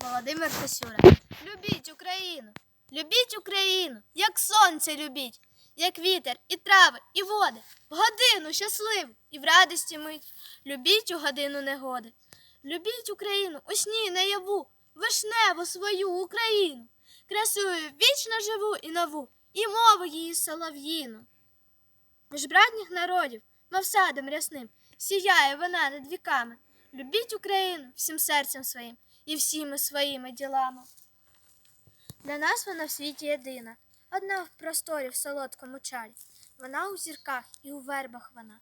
Володимир Косюра. Любіть Україну, любіть Україну, як сонце любіть, як вітер, і трави, і води, в годину щасливу і в радості мить. Любіть у годину негоди. Любіть Україну у сні наяву, вишневу свою Україну, красую вічно живу і нову, і мову її солов'їну. Між братніх народів, мов садом рясним, сіяє вона над віками. Любіть Україну всім серцем своїм і всіми своїми ділами. Для нас вона в світі єдина, одна в просторі в солодкому чалі. Вона у зірках і у вербах вона,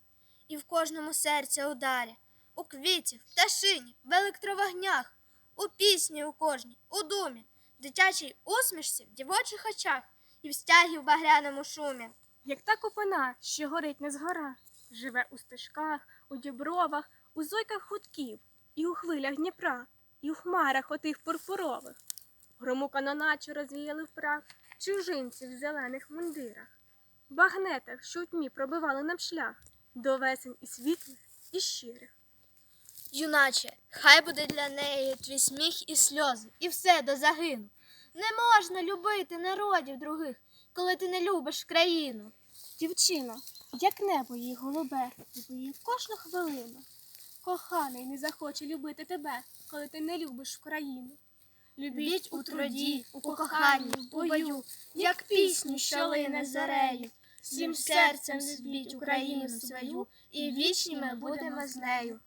і в кожному серці ударі, у квіті, в пташині, в електровогнях, у пісні у кожній, у думі, в дитячій усмішці, в дівочих очах і в стягі в багряному шумі. Як та копина, що горить не згора, живе у стежках, у дібровах, у зойках хутків, і у хвилях Дніпра, і у хмарах отих пурпурових. Грому каноначе розвіяли в прах чужинці в зелених мундирах, в багнетах, що у тьмі пробивали нам шлях до весень і світлих, і щирих. Юначе, хай буде для неї твій сміх і сльози, і все до загину. Не можна любити народів других, коли ти не любиш країну. Дівчино, як небо її голубе, люби її кожну хвилину. Коханий не захоче любити тебе, коли ти не любиш Україну. Любіть у труді, у коханні, в бою, як пісню, що лине зарею. Всім серцем збіть Україну свою, і вічні ми будемо з нею.